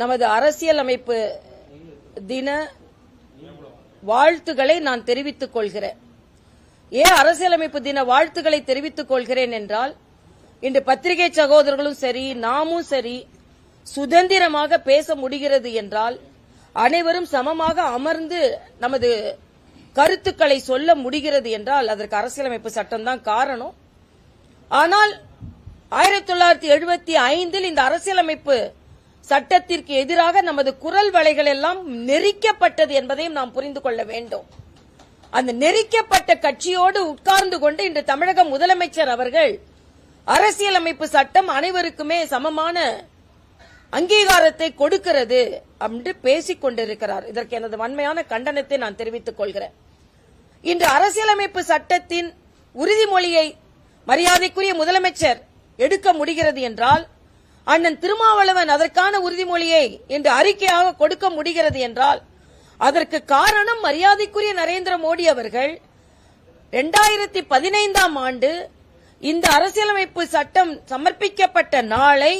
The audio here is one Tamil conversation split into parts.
நமது அரசியல் அமைப்பு தின வாழ்த்துக்களை நான் தெரிவித்துக் கொள்கிறேன். ஏன் அரசியலமைப்பு தின வாழ்த்துக்களை தெரிவித்துக் கொள்கிறேன் என்றால் இன்று பத்திரிகை சகோதரர்களும் சரி நாமும் சரி சுதந்திரமாக பேச முடிகிறது என்றால் அனைவரும் சமமாக அமர்ந்து நமது கருத்துக்களை சொல்ல முடிகிறது என்றால் அதற்கு அரசியலமைப்பு சட்டம்தான் காரணம். ஆனால் ஆயிரத்தி தொள்ளாயிரத்தி எழுபத்தி ஐந்தில் இந்த அரசியலமைப்பு சட்டத்திற்கு எதிராக நமது குரல் வலைகள் எல்லாம் நெரிக்கப்பட்டது என்பதையும் நாம் புரிந்து கொள்ள வேண்டும். அந்த நெரிக்கப்பட்ட கட்சியோடு உட்கார்ந்து கொண்டு இன்று தமிழக முதலமைச்சர் அவர்கள் அரசியலமைப்பு சட்டம் அனைவருக்குமே சமமான அங்கீகாரத்தை கொடுக்கிறது என்று பேசிக் கொண்டிருக்கிறார். இதற்கு எனது வன்மையான கண்டனத்தை நான் தெரிவித்துக் கொள்கிறேன். இன்று அரசியலமைப்பு சட்டத்தின் உறுதிமொழியை மரியாதைக்குரிய முதலமைச்சர் எடுக்க முடிகிறது என்றால் அண்ணன் திருமாவளவன் அதற்கான உறுதிமொழியை இன்று அறிக்கையாக கொடுக்க முடிகிறது என்றால் அதற்கு காரணம் மரியாதைக்குரிய நரேந்திர மோடி அவர்கள் இரண்டாயிரத்தி பதினைந்தாம் ஆண்டு இந்த அரசியலமைப்பு சட்டம் சமர்ப்பிக்கப்பட்ட நாளை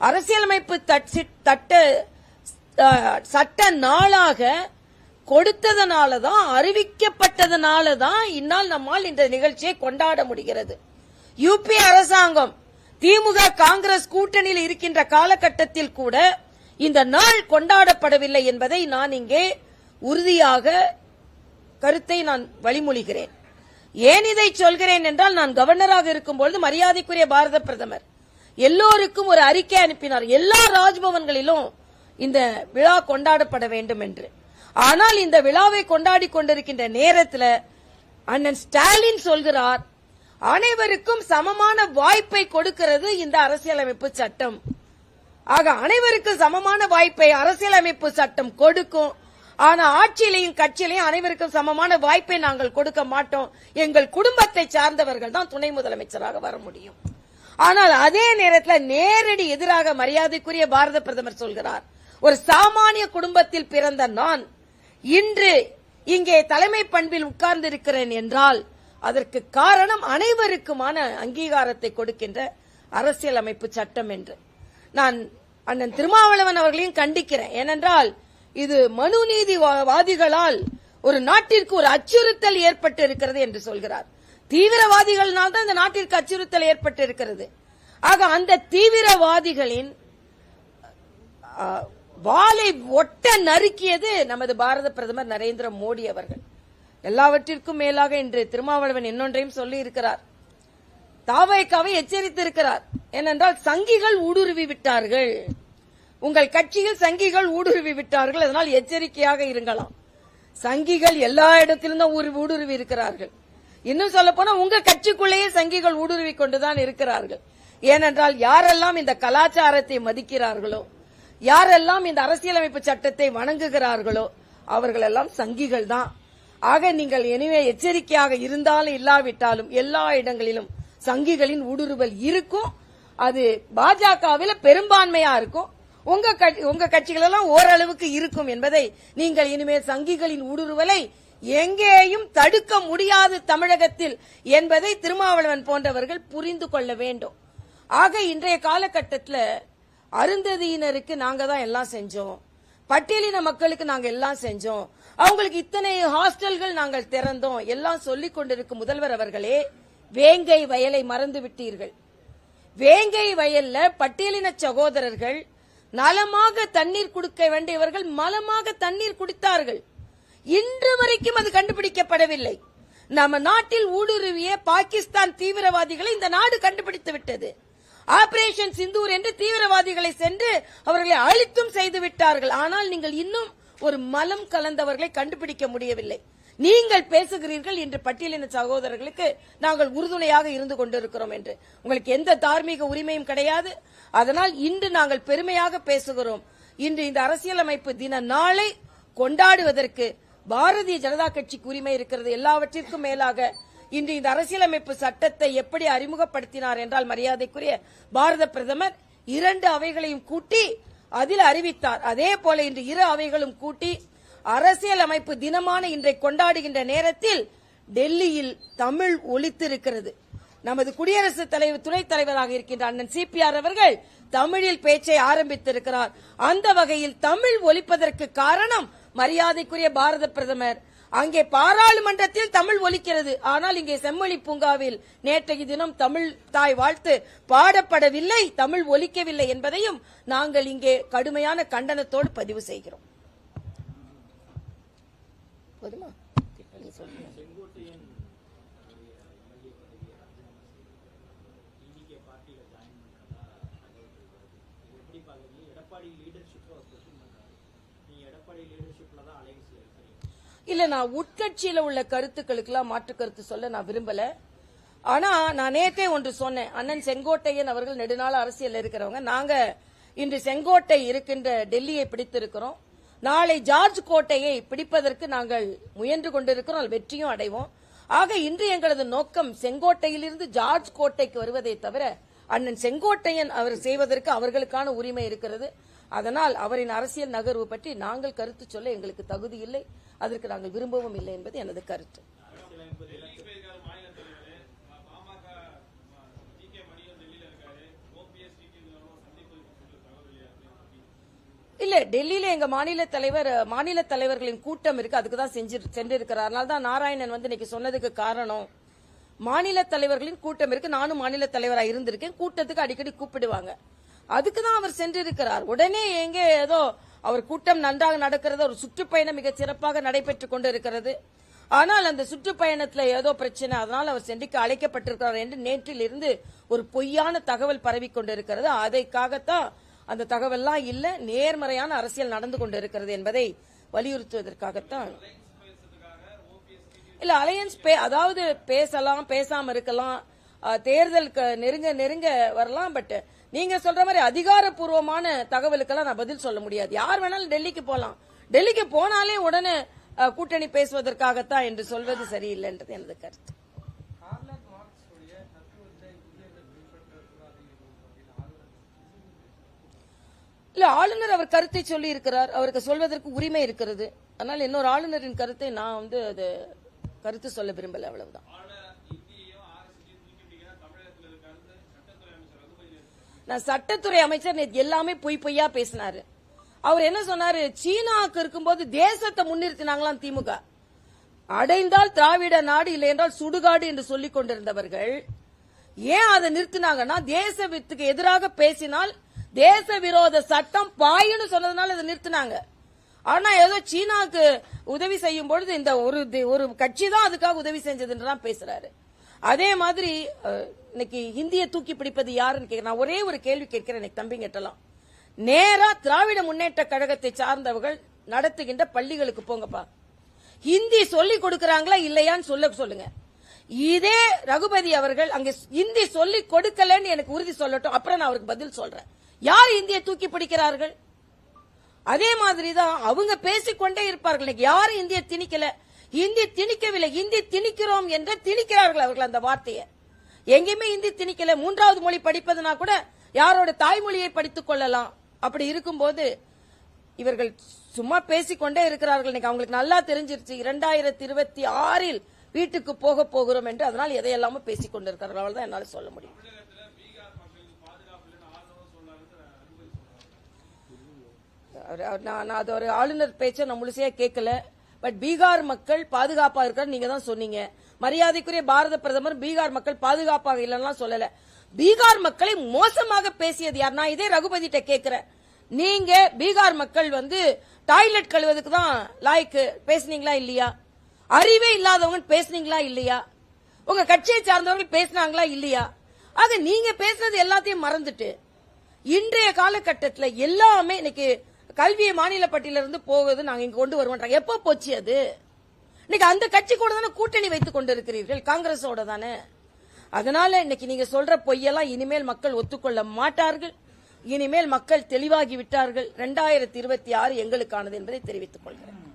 அரசியலமைப்பு தட்- தட்ட சட்ட நாளாக கொடுத்ததனால தான் அறிவிக்கப்பட்டதனால தான் இந்நாள் நம்மால் இந்த நிகழ்ச்சியை கொண்டாட முடிகிறது. யூபி அரசாங்கம் திமுக காங்கிரஸ் கூட்டணியில் இருக்கின்ற காலகட்டத்தில் கூட இந்த நாள் கொண்டாடப்படவில்லை என்பதை நான் இங்கே உறுதியாக கருத்தை நான் வழிமொழிகிறேன். ஏன் இதை சொல்கிறேன் என்றால் நான் கவர்னராக இருக்கும்பொழுது மரியாதைக்குரிய பாரத பிரதமர் எல்லோருக்கும் ஒரு அறிக்கை அனுப்பினார். எல்லா ராஜ்பவன்களிலும் இந்த விழா கொண்டாடப்பட வேண்டும் என்று. ஆனால் இந்த விழாவை கொண்டாடி கொண்டிருக்கின்ற நேரத்தில் அண்ணன் ஸ்டாலின் சொல்கிறார் அனைவருக்கும் சமமான வாய்ப்பை கொடுக்கிறது இந்த அரசியலமைப்பு சட்டம். ஆக அனைவருக்கும் சமமான வாய்ப்பை அரசியலமைப்பு சட்டம் கொடுக்கும். ஆனா ஆட்சியிலையும் கட்சியிலையும் அனைவருக்கும் சமமான வாய்ப்பை நாங்கள் கொடுக்க மாட்டோம். எங்கள் குடும்பத்தை சார்ந்தவர்கள் தான் துணை முதலமைச்சராக வர முடியும். ஆனால் அதே நேரத்தில் நேரடி எதிராக மரியாதைக்குரிய பாரத பிரதமர் சொல்கிறார். ஒரு சாமானிய குடும்பத்தில் பிறந்த நான் இன்று இங்கே தலைமை பண்பில் உட்கார்ந்திருக்கிறேன் என்றால் அதற்கு காரணம் அனைவருக்குமான அங்கீகாரத்தை கொடுக்கின்ற அரசியலமைப்பு சட்டம் என்று. நான் அண்ணன் திருமாவளவன் அவர்களையும் கண்டிக்கிறேன். ஏனென்றால் இது மனு வா- வாதிகளால் ஒரு நாட்டிற்கு ஒரு அச்சுறுத்தல் ஏற்பட்டு இருக்கிறது என்று சொல்கிறார். தீவிரவாதிகள்னால் தான் இந்த நாட்டிற்கு அச்சுறுத்தல் ஏற்பட்டு இருக்கிறது ஆக அந்த தீவிரவாதிகளின் வாளை ஒட்ட நறுக்கியது நமது பாரத பிரதமர் நரேந்திர மோடி அவர்கள். எல்லாவற்றிற்கும் மேலாக இன்று திருமாவளவன் இன்னொன்றையும் சொல்லி இருக்கிறார் தாவைக்காவை எச்சரித்திருக்கிறார். ஏனென்றால் சங்கிகள் ஊடுருவி விட்டார்கள். உங்கள் கட்சியில் சங்கிகள் ஊடுருவி விட்டார்கள். அதனால் எச்சரிக்கையாக இருங்களாம் சங்கிகள் எல்லா இடத்திலும் தான் ஊரு- ஊடுருவி இருக்கிறார்கள். இன்னும் சொல்ல போனா உங்க கட்சிக்குள்ளேயே சங்கிகள் ஊடுருவி கொண்டுதான் இருக்கிறார்கள். ஏனென்றால் யாரெல்லாம் இந்த கலாச்சாரத்தை மதிக்கிறார்களோ யாரெல்லாம் இந்த அரசியலமைப்பு சட்டத்தை வணங்குகிறார்களோ அவர்களெல்லாம் சங்கிகள் தான் ஆக நீங்கள் எனவே எச்சரிக்கையாக இருந்தாலும் இல்லாவிட்டாலும் எல்லா இடங்களிலும் சங்கிகளின் ஊடுருவல் இருக்கும். அது பாஜகவில் பெரும்பான்மையா இருக்கும். உங்க கட்சி- உங்க கட்சிகள் எல்லாம் ஓரளவுக்கு இருக்கும் என்பதை நீங்கள் இனிமேல் சங்கிகளின் ஊடுருவலை எங்கேயும் தடுக்க முடியாது தமிழகத்தில் என்பதை திருமாவளவன் போன்றவர்கள் புரிந்து கொள்ள வேண்டும். ஆக இன்றைய காலகட்டத்தில் அருந்ததியினருக்கு நாங்க தான் எல்லாம் செஞ்சோம். பட்டியலின மக்களுக்கு நாங்க எல்லாம் செஞ்சோம். அவங்களுக்கு இத்தனை ஹாஸ்டல்கள் நாங்கள் திறந்தோம். எல்லாம் சொல்லிக் கொண்டிருக்கும் முதல்வர் அவர்களே வேங்கை வயலை மறந்து விட்டீர்கள். வேங்கை வயல்ல பட்டியலின சகோதரர்கள் நலமாக தண்ணீர் குடிக்க வேண்டியவர்கள் மலமாக தண்ணீர் குடித்தார்கள். இன்று வரைக்கும் அது கண்டுபிடிக்கப்படவில்லை. நம்ம நாட்டில் ஊடுருவிய பாகிஸ்தான் தீவிரவாதிகளை இந்த நாடு கண்டுபிடித்து விட்டது. ஆபரேஷன் சிந்தூர் என்று தீவிரவாதிகளை சென்று அவர்களை அழித்தும் செய்து விட்டார்கள். ஆனால் நீங்கள் இன்னும் ஒரு மலம் கலந்தவர்களை கண்டுபிடிக்க முடியவில்லை. நீங்கள் பேசுகிறீர்கள் என்று பட்டியலின சகோதரர்களுக்கு நாங்கள் உறுதுணையாக இருந்து கொண்டிருக்கிறோம் என்று. உங்களுக்கு எந்த தார்மீக உரிமையும் கிடையாது. அதனால் இன்று நாங்கள் பெருமையாக பேசுகிறோம். இன்று இந்த அரசியலமைப்பு தின நாளை கொண்டாடுவதற்கு பாரதிய ஜனதா கட்சிக்கு உரிமை இருக்கிறது. எல்லாவற்றிற்கும் மேலாக இன்று இந்த அரசியலமைப்பு சட்டத்தை எப்படி அறிமுகப்படுத்தினார் என்றால் மரியாதைக்குரிய பாரத பிரதமர் இரண்டு அவைகளையும் கூட்டி அதில் அறிவித்தார். அதே போல இன்று இரு அவைகளும் கூட்டி அரசியலமைப்பு தினமான இன்றை கொண்டாடுகின்ற நேரத்தில் டெல்லியில் தமிழ் ஒலித்திருக்கிறது. நமது குடியரசுத் தலைவர் துணைத் தலைவராக இருக்கின்ற அண்ணன் சிபிஆர் அவர்கள் தமிழில் பேச்சை ஆரம்பித்திருக்கிறார். அந்த வகையில் தமிழ் ஒலிப்பதற்கு காரணம் மரியாதைக்குரிய பாரத பிரதமர். அங்கே பாராளுமன்றத்தில் தமிழ் ஒலிக்கிறது. ஆனால் இங்கே செம்மொழி பூங்காவில் நேற்றைய தினம் தமிழ் தாய் வாழ்த்து பாடப்படவில்லை தமிழ் ஒலிக்கவில்லை என்பதையும் நாங்கள் இங்கே கடுமையான கண்டனத்தோடு பதிவு செய்கிறோம். போதுமா? எடப்பாடி லீடர்ஷிப்ல தான் அலைன்ஸ்ல இல்ல நான் உட்கட்சியில உள்ள கருத்துக்களுக்கெல்லாம் மாற்று கருத்து சொல்ல நான் விரும்பல. ஆனா நான் நேத்தே ஒன்று சொன்னேன். அண்ணன் செங்கோட்டையன் அவர்கள் நெடுநாள் அரசியல் இருக்கிறவங்க. நாங்க இன்று செங்கோட்டை இருக்கின்ற டெல்லியை பிடித்திருக்கிறோம். நாளை ஜார்ஜ் கோட்டையை பிடிப்பதற்கு நாங்கள் முயன்று கொண்டிருக்கிறோம். அதில் வெற்றியும் அடைவோம். ஆக இன்று எங்களது நோக்கம் செங்கோட்டையிலிருந்து ஜார்ஜ் கோட்டைக்கு வருவதை தவிர அண்ணன் செங்கோட்டையன் அவர் செய்வதற்கு அவர்களுக்கான உரிமை இருக்கிறது. அதனால் அவரின் அரசியல் நகர்வு பற்றி நாங்கள் கருத்து சொல்ல எங்களுக்கு தகுதி இல்லை. அதற்கு நாங்கள் விரும்பவும் இல்லை என்பது எனது கருத்து. இல்ல டெல்லியில எங்க மாநில தலைவர் மாநில தலைவர்களின் கூட்டம் இருக்கு. அதுக்கு தான் செஞ்சு சென்றிருக்கிறார். அதனால தான் நாராயணன் வந்து இன்னைக்கு சொன்னதுக்கு காரணம். மாநில தலைவர்களின் கூட்டம் இருக்கு. நானும் மாநில தலைவரா இருந்திருக்கேன். கூட்டத்துக்கு அடிக்கடி கூப்பிடுவாங்க. அதுக்கு தான் அவர் சென்றிருக்கிறார். உடனே எங்க ஏதோ அவர் கூட்டம் நன்றாக நடக்கிறது ஒரு சுற்றுப்பயணம் மிக சிறப்பாக நடைபெற்றுக் கொண்டிருக்கிறது. ஆனால் அந்த சுற்றுப்பயணத்துல ஏதோ பிரச்சனை அதனால் அவர் சென்றிக்கு அழைக்கப்பட்டிருக்கிறார் என்று நேற்றில் இருந்து ஒரு பொய்யான தகவல் பரவி கொண்டிருக்கிறது. அதைக்காகத்தான் அந்த தகவல்லாம் இல்ல நேர்மறையான அரசியல் நடந்து கொண்டிருக்கிறது என்பதை வலியுறுத்துவதற்காகத்தான். இல்ல அலையன்ஸ் பே அதாவது பேசலாம் பேசாம இருக்கலாம். தேர்தலுக்கு தேர்தல் நெருங்க நெருங்க வரலாம் பட் நீங்க சொல்ற மாதிரி அதிகாரப்பூர்வமான தகவலுக்கெல்லாம் நான் பதில் சொல்ல முடியாது. யார் வேணாலும் டெல்லிக்கு போகலாம் டெல்லிக்கு போனாலே உடனே கூட்டணி பேசுவதற்காகத்தான் என்று சொல்வது சரியில்லைன்றது எனது கருத்து. ஆளுநர் இல்ல ஆளுநர் அவர் கருத்தை சொல்லி இருக்கிறார் அவருக்கு சொல்வதற்கு உரிமை இருக்கிறது. அதனால் இன்னொரு ஆளுநரின் கருத்தை நான் வந்து அது கருத்து சொல்ல விரும்பல அவ்வளவுதான். நான் சட்டத்துறை அமைச்சர் நேற்று எல்லாமே பொய் பொய்யா பேசினாரு. அவர் என்ன சொன்னாரு? சீனாவுக்கு இருக்கும்போது தேசத்தை முன்னிறுத்தினாங்களாம் திமுக. அடைந்தால் திராவிட நாடு இல்லை என்றால் சுடுகாடு என்று சொல்லிக் கொண்டிருந்தவர்கள் ஏன் அதை நிறுத்தினாங்கன்னா தேச வித்துக்கு எதிராக பேசினால் தேச விரோத சட்டம் பாயுன்னு சொன்னதுனால அதை நிறுத்தினாங்க. ஆனா ஏதோ சீனாவுக்கு உதவி செய்யும் பொழுது இந்த ஒரு தி- ஒரு கட்சி தான் அதுக்காக உதவி செஞ்சதுன்றதான் பேசுறாரு. அதே மாதிரி இன்னைக்கு ஹிந்தியை தூக்கி பிடிப்பது யாருன்னு கேட்கிறேன் நான் ஒரே ஒரு கேள்வி கேட்கிறேன் எனக்கு தம்பி கேட்டலாம். நேரா திராவிட முன்னேற்ற கழகத்தை சார்ந்தவர்கள் நடத்துகின்ற பள்ளிகளுக்கு போங்கப்பா. ஹிந்தி சொல்லி கொடுக்கறாங்களா இல்லையான்னு சொல்ல சொல்லுங்க. இதே ரகுபதி அவர்கள் அங்க ஹிந்தி சொல்லி கொடுக்கலன்னு எனக்கு உறுதி சொல்லட்டும். அப்புறம் நான் அவருக்கு பதில் சொல்றேன். யார் இந்தியை தூக்கி பிடிக்கிறார்கள்? அதே மாதிரி தான் அவங்க பேசிக்கொண்டே இருப்பார்கள். இன்னைக்கு யாரும் இந்திய திணிக்கல. இந்தி திணிக்கவில்லை. இந்தி திணிக்கிறோம் என்று திணிக்கிறார்கள் அவர்கள் அந்த வார்த்தையை. எங்கேயுமே இந்தி திணிக்கல. மூன்றாவது மொழி படிப்பதுனா கூட யாரோட தாய்மொழியை படித்துக் கொள்ளலாம். அப்படி இருக்கும்போது இவர்கள் சும்மா பேசிக்கொண்டே இருக்கிறார்கள். இன்னைக்கு அவங்களுக்கு நல்லா தெரிஞ்சிருச்சு. இரண்டாயிரத்தி இருபத்தி ஆறில் வீட்டுக்கு போக போகிறோம் என்று அதனால் எதையெல்லாமோ பேசிக் கொண்டிருக்கிறார்கள் அவ்வளவுதான் என்னால் சொல்ல முடியும். அவர்- அவர் நான் நான் அது ஒரு ஆளுநர் பேச்சை நான் முழுசையா கேட்கல. பட் பீகார் மக்கள் பாதுகாப்பா இருக்காரு நீங்க தான் சொன்னீங்க. மரியாதைக்குரிய பாரத பிரதமர் பீகார் மக்கள் பாதுகாப்பாக இல்லைன்னா சொல்லல. பீகார் மக்களை மோசமாக பேசியது யார்? நான் இதே ரகுபதிட்ட கேட்கிறேன். நீங்க பீகார் மக்கள் வந்து டாய்லெட் கழுவதுக்கு தான் லாய்க்கு பேசுனீங்களா இல்லையா? அறிவே இல்லாதவங்க பேசுனீங்களா இல்லையா? உங்க கட்சியை சார்ந்தவங்க பேசுனாங்களா இல்லையா? ஆக நீங்க பேசுனது எல்லாத்தையும் மறந்துட்டு இன்றைய காலகட்டத்தில் எல்லாமே இன்னைக்கு கல்வியை மாநில போகிறது இருந்து நாங்க இங்க கொண்டு வருவோம் எப்ப போச்சு அது? இன்னைக்கு அந்த கட்சி கூட தானே கூட்டணி வைத்துக் கொண்டிருக்கிறீர்கள் காங்கிரஸோட தானே. அதனால இன்னைக்கு நீங்க சொல்ற பொய்யெல்லாம் இனிமேல் மக்கள் ஒத்துக்கொள்ள மாட்டார்கள். இனிமேல் மக்கள் தெளிவாகி விட்டார்கள். இரண்டாயிரத்தி இருபத்தி ஆறு எங்களுக்கானது என்பதை தெரிவித்துக் கொள்கிறேன்.